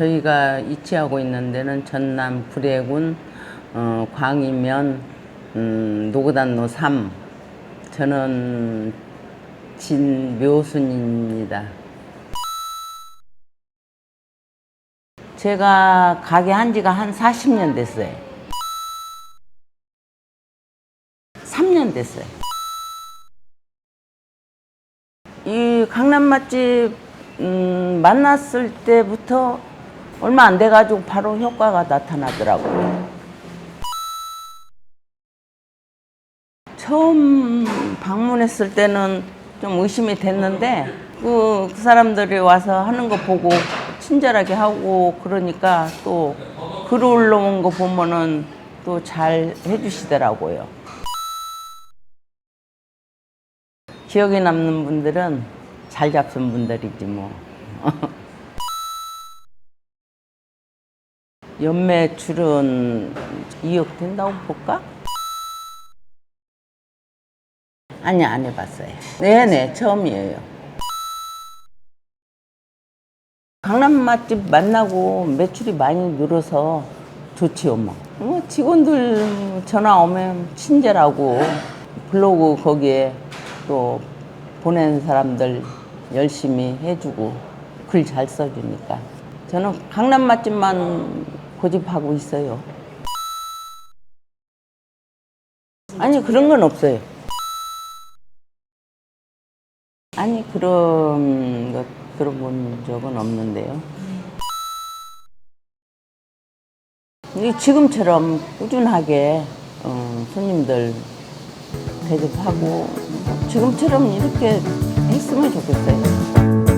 저희가 위치하고 있는 데는 전남 구례군 어, 광이면 음, 노고단로 3. 저는 진묘순입니다. 제가 가게 한 지가 한 40년 됐어요. 3년 됐어요. 이 강남 맛집 음, 만났을 때부터 얼마 안 돼가지고 바로 효과가 나타나더라고요. 처음 방문했을 때는 좀 의심이 됐는데 그, 그 사람들이 와서 하는 거 보고 친절하게 하고 그러니까 또 글 올라온 거 보면은 또 잘 해주시더라고요. 기억에 남는 분들은 잘 잡순 분들이지 뭐. 연매출은 2억 된다고 볼까? 아니 안 해봤어요. 네네 처음이에요. 강남 맛집 만나고 매출이 많이 늘어서 좋지요 뭐. 뭐 직원들 전화 오면 친절하고 블로그 거기에 또 보낸 사람들 열심히 해주고 글 잘 써주니까 저는 강남 맛집만 고집하고 있어요. 아니 그런 건 없어요. 아니 그런 것 들어본 적은 없는데요. 이 지금처럼 꾸준하게 어, 손님들 대접하고 지금처럼 이렇게 했으면 좋겠어요.